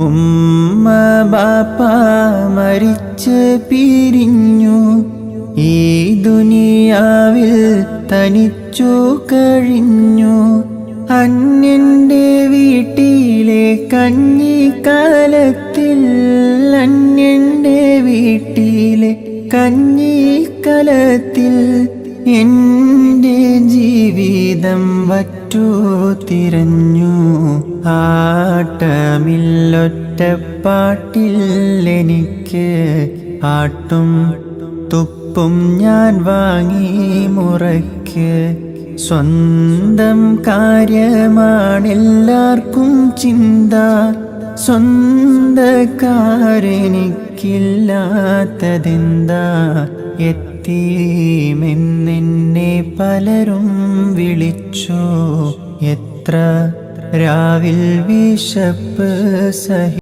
ഉമ്മ ബാപ്പ മരിച്ച് പിരിഞ്ഞു. ഈ ദുനിയാവിൽ തനിച്ചു കഴിഞ്ഞു. അന്യന്റെ വീട്ടിലെ കഞ്ഞിക്കാലത്തിൽ അന്യന്റെ വീട്ടിലെ കഞ്ഞിക്കലത്തിൽ എന്റെ ജീവിതം വറ്റു തിരഞ്ഞു. ആട്ടമില്ലൊറ്റപ്പാട്ടിൽ എനിക്ക് ആട്ടും തുപ്പും ഞാൻ വാങ്ങി മുറയ്ക്ക്. സ്വന്തം കാര്യമാണെല്ലാവർക്കും ചിന്ത സ്വന്തക്കാരെനിക്കില്ലാത്തതെന്താ? എത്തീമെന്നെന്നെ പലരും വിളിച്ചു എത്ര രാവിൽ വിശപ്പ് സഹി